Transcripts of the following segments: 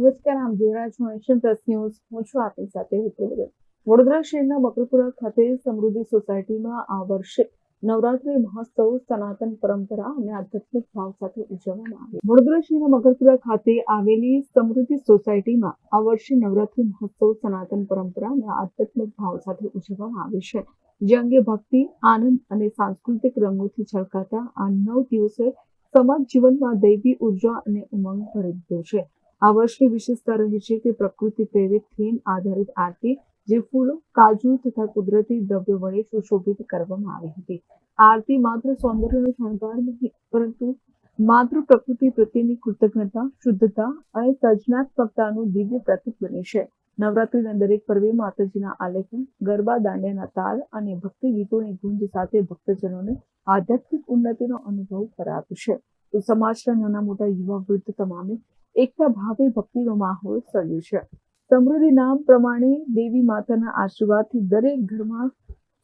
નમસ્કાર, આમ Jivraj Asian plus news. હું છું આપની સાથે હેતુ વગર. વડોદરા શહેરના બકરપુરા ખાતે સમૃદ્ધિ સોસાયટીમાં આ વર્ષે નવરાત્રી મહોત્સવ સનાતન પરંપરા અને આધ્યાત્મિક ભાવ સાથે ઉજવવામાં આવ્યો વડોદરા શહેરના મકરપુરા ખાતે આવેલી સમૃદ્ધિ સોસાયટીમાં આ વર્ષે નવરાત્રી મહોત્સવ સનાતન પરંપરા અને આધ્યાત્મિક ભાવ સાથે ઉજવવામાં આવે છે. જે અંગે ભક્તિ, આનંદ અને સાંસ્કૃતિક રંગોથી છલકાતા આ નવ દિવસે સમાજ જીવનમાં દૈવી ઊર્જા અને ઉમંગ ભરી દીધો છે. આ વર્ષની વિશેષતા રહી છે કે પ્રકૃતિ પ્રેરિત થીમ આધારિત આરતી જે ફૂલો કાજુ તથા કુદરતી દ્રવ્યો વડે સુશોભિત કરવામાં આવી હતી આરતી માત્ર સૌંદર્યનો શણગાર નહીં પરંતુ માત્ર પ્રકૃતિ પ્રત્યેની કૃતજ્ઞતા શુદ્ધતા અને સર્જનાત્મકતાનું દિવ્ય પ્રતીક બને છે નવરાત્રીના દરેક પર્વે માતાજીના આલેખન ગરબા દાંડિયાના તાલ અને ભક્તિ ગીતોની ગુંજ સાથે ભક્તજનોને આધ્યાત્મિક ઉન્નતિનો અનુભવ કરાવ્યો છે તો સમાજના નાના મોટા યુવા વૃદ્ધ તમામે એકતા ભાવે ભક્તિનો માહોલ સર્જ્યો છે. સમૃદ્ધિ નામ પ્રમાણે દેવી માતાના આશીર્વાદથી દરેક ઘરમાં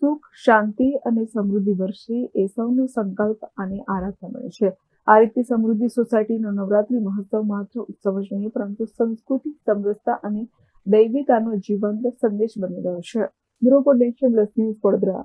સુખ, શાંતિ અને સમૃદ્ધિ વર્ષે એ સૌનો સંકલ્પ અને આરાધના છે. આ રીતે સમૃદ્ધિ સોસાયટીનો નવરાત્રી મહોત્સવ માત્ર ઉત્સવ જ નહીં, પરંતુ સંસ્કૃતિ, સમરસતા અને દૈવિકતાનો જીવંત સંદેશ બની રહ્યો છે. Bureau for nation plus news, Vadodara.